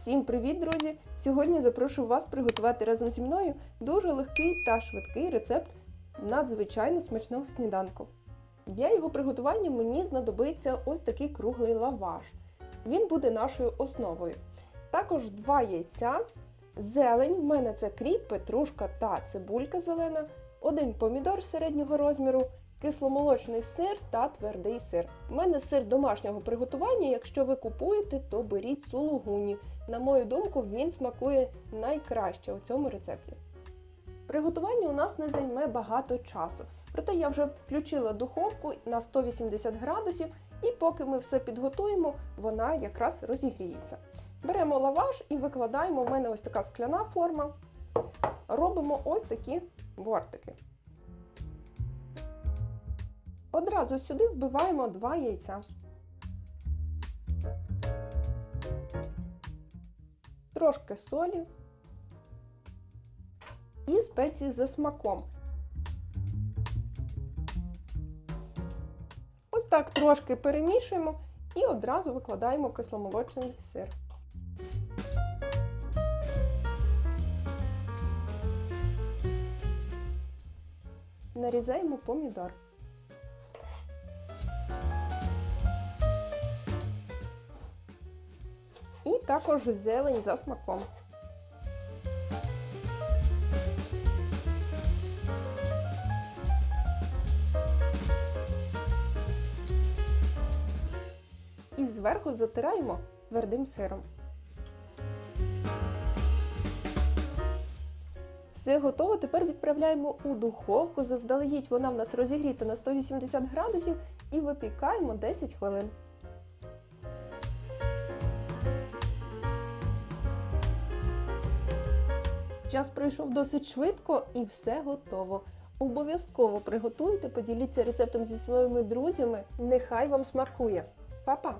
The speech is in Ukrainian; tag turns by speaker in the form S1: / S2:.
S1: Всім привіт, друзі! Сьогодні запрошую вас приготувати разом зі мною дуже легкий та швидкий рецепт надзвичайно смачного сніданку. Для його приготування мені знадобиться ось такий круглий лаваш. Він буде нашою основою. Також два яйця, зелень, в мене це кріп, петрушка та цибулька зелена, один помідор середнього розміру, кисломолочний сир та твердий сир. У мене сир домашнього приготування. Якщо ви купуєте, то беріть сулугуні. На мою думку, він смакує найкраще у цьому рецепті. Приготування у нас не займе багато часу. Проте я вже включила духовку на 180 градусів, і поки ми все підготуємо, вона якраз розігріється. Беремо лаваш і викладаємо. У мене ось така скляна форма. Робимо ось такі бортики. Одразу сюди вбиваємо два яйця. Трошки солі і спеції за смаком. Ось так трошки перемішуємо і одразу викладаємо кисломолочний сир. Нарізаємо помідор. Також зелень за смаком. І зверху затираємо твердим сиром. Все готово. Тепер відправляємо у духовку. Заздалегідь вона в нас розігріта на 180 градусів і випікаємо 10 хвилин. Час пройшов досить швидко і все готово. Обов'язково приготуйте, поділіться рецептом зі своїми друзями. Нехай вам смакує. Па-па!